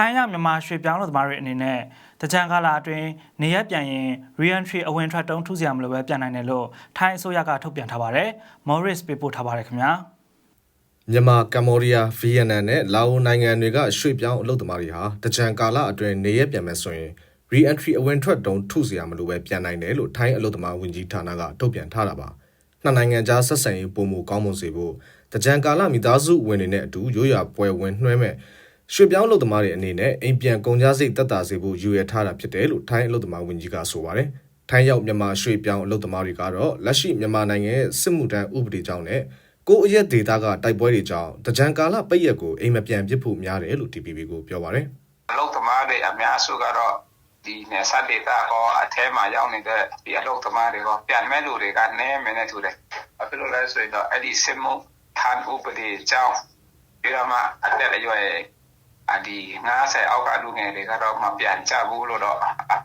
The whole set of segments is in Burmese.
ထိုင်းရမြန်မာရွှေပြောင်းလို့သမားတွေအနေနဲ့တကြံကာလအတွင်းနေရက်ပြန်ရင် re-entry အဝင်ထွက်တုံးထုစရာမလိုပဲပြန်နိုင်တယ်လို့ထိုင်းအစိုးရကထုတ်ပြန်ထားပါတယ်။ Morris ပေးပို့ထားပါတယ်ခင်ဗျာ။မြန်မာကမ္ဘောဒီးယားဗီယက်နမ်နဲ့လာအိုနိုင်ငံတွေကရွှေ့ပြောင်းအလုပ်သမားတွေဟာတကြံကာလအတွင်းနေရက်ပြန်မဲ့ဆိုရင် re-entry အဝင်ထွက်တုံးထုစရာမလိုပဲပြန်နိုင်တယ်လို့ထိုင်းအလုပ်သမားဝန်ကြီးဌာနကထုတ်ပြန်ထားတာပါနှစ်နိုင်ငံကြားဆက်ဆံရေးပုံမူကောင်းမွန်စေဖို့တကြံကာလမိသားစုဝင်တွေနဲ့အတူရိုးရာပွဲဝင်နှွှဲမဲ့ ရွှေ့ပြောင်းအလုပ်သမားတွေအနေနဲ့အိမ်ပြန်ကုန်ကြစိတ်တက်တာစေဖို့ယူရထားတာဖြစ်တယ်လို့ထိုင်းအလုပ်သမားဝန်ကြီးကဆိုပါတယ်ထိုင်းရောက်မြန်မာရွှေ့ပြောင်းအလုပ်သမားတွေကတော့လက်ရှိမြန်မာနိုင်ငံရဲ့စစ်မှုထမ်းဥပဒေကြောင့်နဲ့ကိုယ့်အရက်ဒေတာကတိုက်ပွဲတွေကြောင့်တကြံကာလပိတ်ရက်ကိုအိမ်မပြန်ပြစ်ဖို့များတယ်လို့ TPP ကိုပြောပါတယ်အလုတ်သမားတွေအများစုကတော့ဒီနေဆက်ဒေတာကောအထဲမှာရောက်နေတဲ့ဒီအလုတ်သမားတွေကောပြန်မဲ့လူတွေကနည်းမယ်နဲ့တူတယ်။ဘာဖြစ်လို့လဲဆိုရင်တော့အဲ့ဒီစစ်မှုထမ်းဥပဒေကြောင့်ပြီးတော့မှအသက်အရွယ်အ ဒီ90အောက်ကလူငယ်တွေကတော့မပြန်ကြဘူးလို့တော့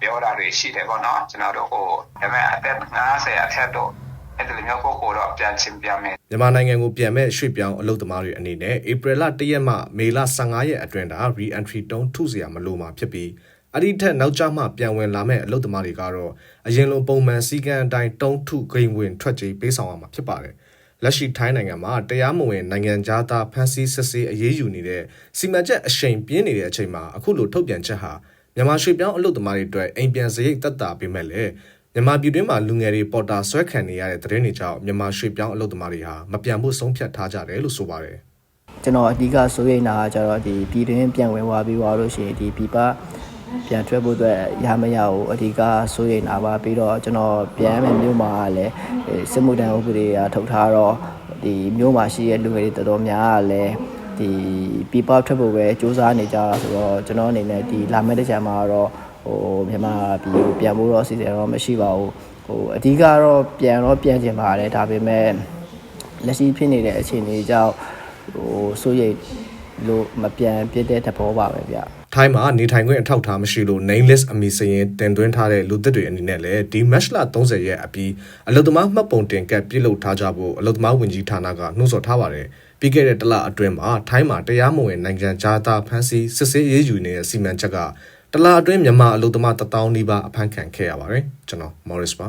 ပြောတာတွေရှိတယ်ပေါ့နော်ကျွန်တော်တို့ဟိုဒါပေမဲ့အသက်90အထက်တော့အဲ့ဒီလိုမျိုးကိုကိုတော့ပြန်ချင်းပြန်မယ်မြန်မာနိုင်ငံကိုပြန်မဲ့ရွှေ့ပြောင်းအလုပ်သမားတွေအနေနဲ့ဧပြီလ1ရက်မှမေလ15ရက်အတွင်းတာ re-entry တုံးထုစရာမလိုမှာဖြစ်ပြီးအဲ့ဒီထက်နောက်ကျမှပြန်ဝင်လာမဲ့အလုပ်သမားတွေကတော့အရင်လိုပုံမှန်စည်းကမ်းအတိုင်းတုံးထုဂိမ်းဝင်ထွက်ကြေးပေးဆောင်ရမှာဖြစ်ပါတယ် လက်ရှိထိုင်းနိုင်ငံမှာတရားမဝင်နိုင်ငံသားသားဖမ်းဆီးစစ်ဆေးအရေးယူနေတဲ့စီမံချက်အရှိန်ပြင်းနေတဲ့အချိန်မှာအခုလိုထုတ်ပြန်ချက်ဟာမြန်မာရွှေ့ပြောင်းအလုပ်သမားတွေအတွက်အိမ်ပြန်စရိတ်တက်တာပေးမဲ့လေမြန်မာပြည်တွင်းမှာလူငယ်တွေပေါ်တာဆွဲခံနေရတဲ့သတင်းတွေကြောင့်မြန်မာရွှေ့ပြောင်းအလုပ်သမားတွေဟာမပြန်ဖို့ဆုံးဖြတ်ထားကြတယ်လို့ဆိုပါတယ်ကျွန်တော်အဓိကစိုးရိမ်တာကကျတော့ဒီပြည်တွင်းပြန်ဝင်သွားပြီးသွားလို့ရှိရင်ဒီပြည်ပ ပြန်ထွက်ဖို့အတွက်ရမရဘူးအဓိကစိုးရိမ်တာပါပြီးတော့ကျွန်တော်ပြန်မယ်မြို့မှာလည်းအဲစစ်မှုထမ်းဥပဒေအထုတ်ထားတော့ဒီမြို့မှာရှိတဲ့လူငယ်တွေတော်တော်များကလည်းဒီပြည်ပထွက်ဖို့ပဲစူးစမ်းနေကြတာဆိုတော့ကျွန်တော်အနေနဲ့ဒီလာမယ့်တစ်ချိန်မှာတော့ဟိုမြန်မာပြည်ကိုပြန်ဖို့တော့အစီအစဉ်တော့မရှိပါဘူးဟိုအဓိကတော့ပြန်တော့ပြန်ကျင်ပါတယ်ဒါပေမဲ့လက်ရှိဖြစ်နေတဲ့အခြေအနေကြောင့်ဟိုစိုးရိမ်လို့မပြန်ပြစ်တဲ့သဘောပါပဲဗျ ထိုင်းမှာနေထိုင်ခွင့်အထောက်အထားမရှိလို့ name list အမည်စာရင်းတင်သွင်းထားတဲ့လူသစ်တွေအနေနဲ့လည်းဒီ match လ30ရက်အပြီးအလုသမားမှတ်ပုံတင်ကတ်ပြုလုပ်ထားကြဖို့အလုသမားဝင်ကြီးဌာနကနှိုးဆော်ထားပါတယ်ပြီးခဲ့တဲ့တစ်လအတွင်းမှာထိုင်းမှာတရားမဝင်နိုင်ငံသားဖမ်းဆီးစစ်ဆေးရေးယူနေတဲ့စီမံချက်ကတစ်လအတွင်းမြန်မာအလုသမား1000နီးပါးအဖမ်းခံခဲ့ရပါတယ်ကျွန်တော် Morris ပါ